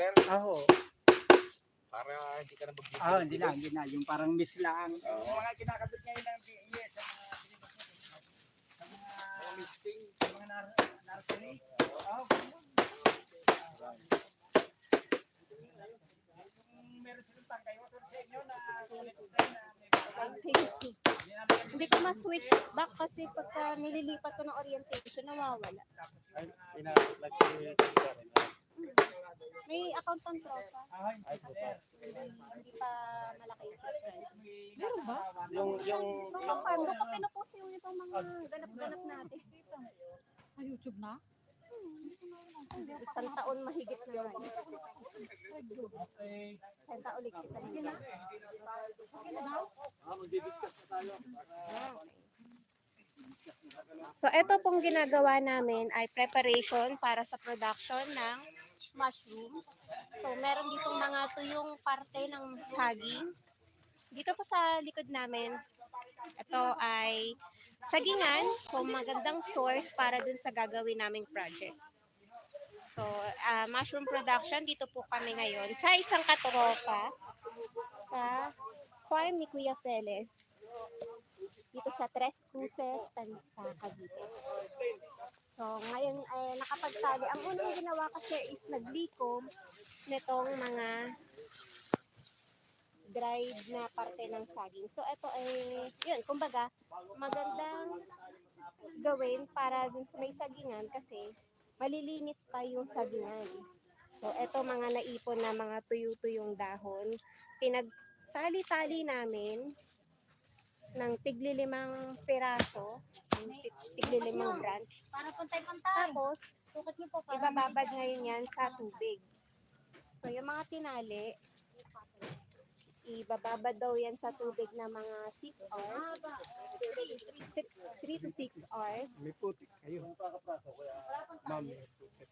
sprinkler Oo. para hindi ka na mag Ah, hindi na, hindi na. Yung parang miss lang. Yung mga kinakabit ngayon ng PE sa mga sa mga misting. sa mga nar- nursery. Oo. Kung meron silang tangkay, water sa inyo na sulit na may bakal. Hindi ko ma-switch back kasi pagka nililipat ko ng orientation, nawawala. Ay, ina-like May account ang tropa. Ay, Hindi, pa malaki yung subscribe. Meron ba? Yung, yung, Mga farm, doon ko pinupost yung itong mga ganap-ganap natin. Sa YouTube na? Isang taon mahigit na yun. Okay. Senta ulit kita. Hindi na. So, ito pong ginagawa namin ay preparation para sa production ng mushroom. So, meron ditong mga tuyong parte ng saging. Dito po sa likod namin, ito ay sagingan. So, magandang source para dun sa gagawin naming project. So, ah, mushroom production, dito po kami ngayon sa isang katropa sa farm ni Kuya Feles. Dito sa Tres Cruces, Tansa, Cavite. So, ngayon ay nakapagtali. Ang unang ginawa kasi is naglikom nitong mga dried na parte ng saging. So, ito ay, yun, kumbaga, magandang gawin para dun sa may sagingan kasi malilinis pa yung sagingan. So, ito mga naipon na mga tuyo-tuyong dahon. Pinagtali-tali namin ng tiglilimang piraso, ng tig- tiglilimang branch. Para pantay-pantay. Tapos, Tukot niyo po para ibababad ngayon yan sa tubig. So, yung mga tinali, ibababad daw yan sa tubig na mga 6 hours. 3 to 6 hours. May putik kayo. Ma'am, may putik.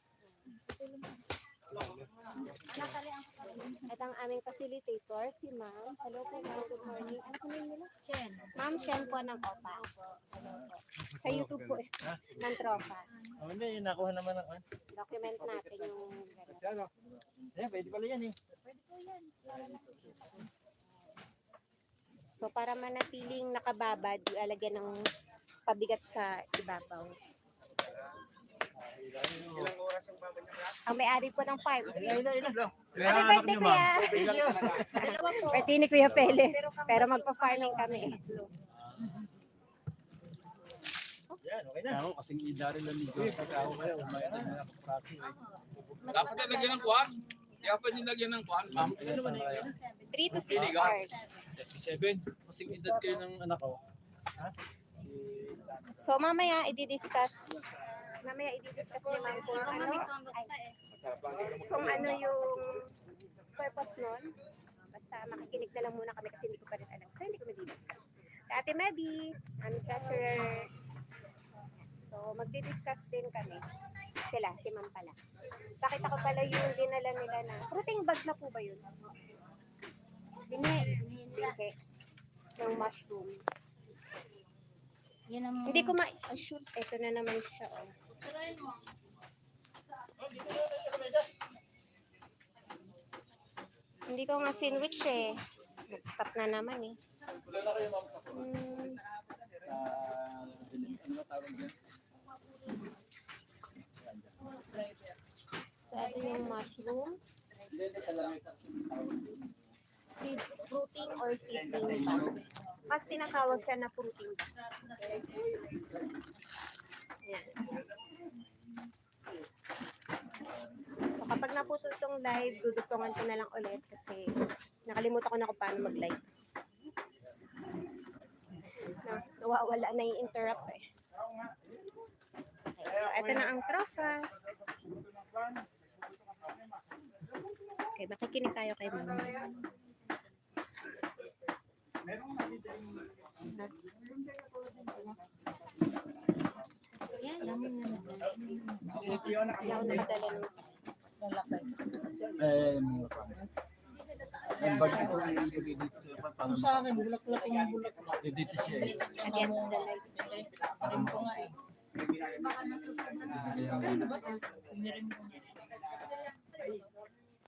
At ang aming facilitator, si Ma'am. Hello po, Ma'am. Good morning. Ano po nila? Chen. Ma'am Chen po ng OPA. Hello po. Sa YouTube po, eh, ng tropa. Oh, hindi, nakuha naman ang ano. Document natin yung ganun. Ano? Eh, pwede pala yan eh. So, para manatiling nakababad, ilalagyan ng pabigat sa ibabaw. Ang may-ari po ng farm. Happy birthday, Kuya! Birthday ni Kuya Peles. Pero magpa-farming kami. Yan, okay na. Ako kasing idari lang ni Diyos. Ako kaya umayan na ako kaso eh. Dapat yung lagyan ng kuhan. Dapat yung lagyan ng kuhan, ma'am. Ano naman eh? 3 to 6 hours. 37. Kasing edad kayo ng anak ko. Ha? So, mamaya, i-discuss. Mamaya, i-discuss ni Ma'am kung ano, ay, kung ano yung purpose nun. Basta makikinig na lang muna kami kasi hindi ko pa rin alam. So, hindi ko mag-discuss. Ate Medi, aming treasurer. So, magdi-discuss din kami. Sila, si Ma'am pala. Bakit ako pala yung dinala nila na, fruiting bag na po ba yun? Hindi. Hindi. Yung mushroom. Yan ang... Hindi ko ma-shoot. Ito na naman siya. Oh. Hindi ko nga sinwich eh. Nag-stop na naman eh. Wala na kayo ma'am sa Hmm, sa ano ba tawag so, ito yung mushroom. Sa. Seed fruiting or seedling ba? Mas tinatawag siya na fruiting ba? Yan. So, kapag naputol tong live, dudugtungan ko na lang ulit kasi nakalimutan ko na kung paano mag-live. Na, nawawala na yung interrupt eh. Okay, so ito na ang tropa. Okay, makikinig tayo kay mama. Yan, yan, yan. Hindi ako nakadala ng Eh, mga pa. Ang ko yung sabi dito sa paano Sa akin, bulak-bulak yung bulak. dito siya. eh. against the light. Rin ko nga eh. Kasi baka nasusunod. Kaya, Hindi rin ko.